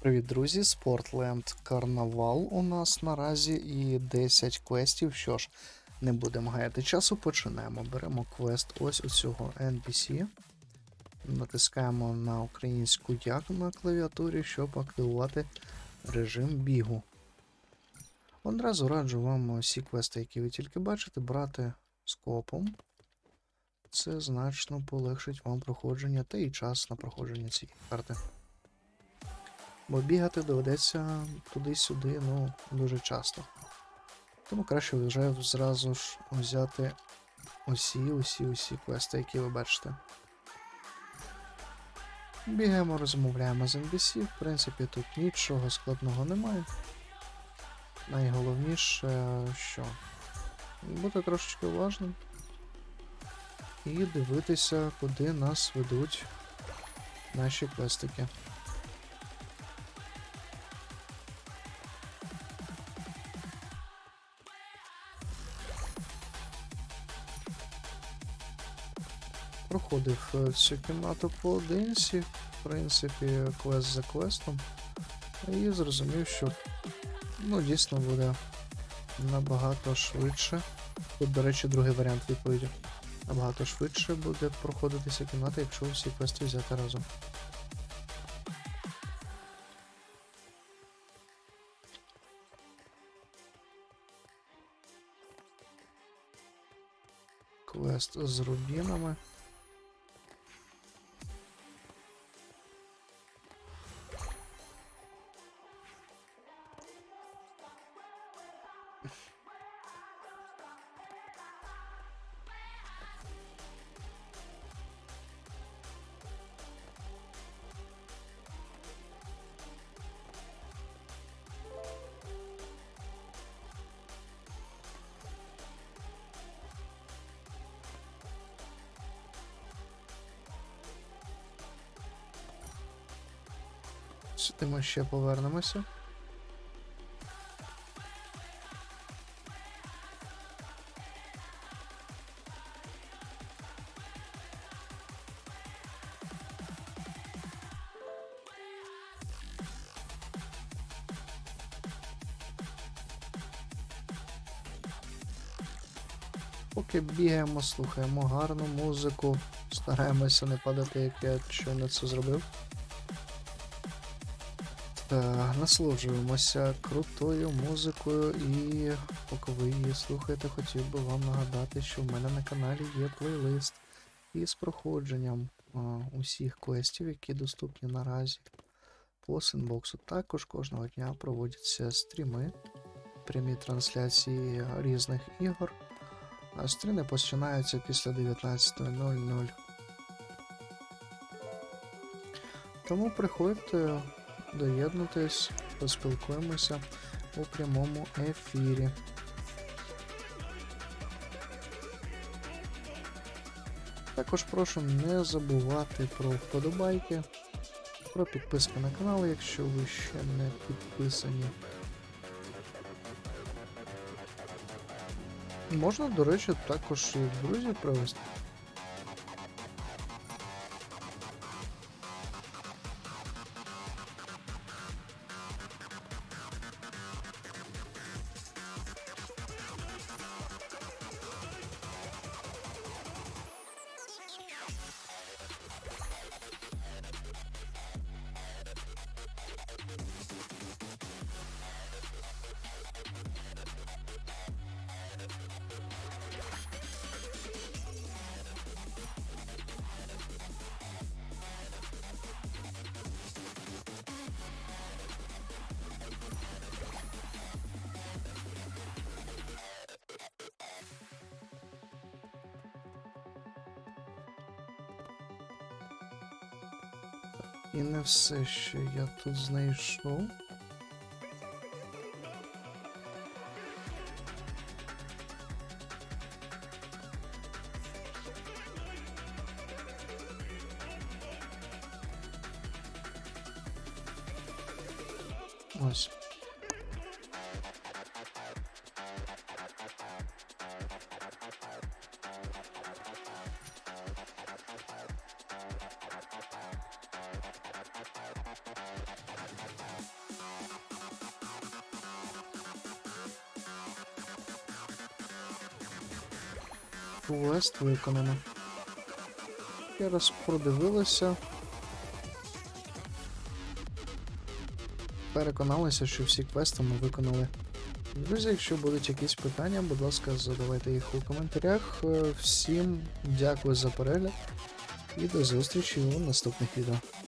Привіт, друзі! Спортленд Карнавал у нас наразі і 10 квестів. Що ж, не будемо гаяти часу, почнемо. Беремо квест ось у цього NPC. Натискаємо на українську як на клавіатурі, щоб активувати режим бігу. Одразу раджу вам всі квести, які ви тільки бачите, брати скопом. Це значно полегшить вам проходження та і час на проходження цієї карти. Бо бігати доведеться туди-сюди, ну, дуже часто. Тому краще вже зразу ж взяти усі, усі, усі квести, які ви бачите. Бігаємо, розмовляємо з NPC, в принципі, тут нічого складного немає. Найголовніше, що бути трошечки уважним і дивитися, куди нас ведуть наші квестики. Проходив е, цю кімнату поодинці, в принципі, квест за квестом. І зрозумів, що ну, дійсно буде набагато швидше. Тут, до речі, другий варіант відповіді. Набагато швидше буде проходитися кімната, якщо всі квести взяти разом. Квест з рубінами. Сюди ми ще повернемося. Поки бігаємо, слухаємо гарну музику, стараємося не падати, як я щойно це зробив. Та насолоджуємося крутою музикою і поки ви її слухаєте, хотів би вам нагадати, що в мене на каналі є плейлист із проходженням а, усіх квестів, які доступні наразі по синбоксу. Також кожного дня проводяться стріми, прямі трансляції різних ігор. А стріми починаються після 19.00. Тому приходьте, доєднуйтесь, поспілкуємося у прямому ефірі. Також прошу не забувати про вподобайки, про підписки на канал, якщо ви ще не підписані. Можна, до речі, також і друзів привезти. І не все, що я тут знайшов. Ось. Квест виконано. Ще раз продивилися. Переконалися, що всі квести ми виконали. Друзі, якщо будуть якісь питання, будь ласка, задавайте їх у коментарях. Всім дякую за перегляд і до зустрічі у наступних відео.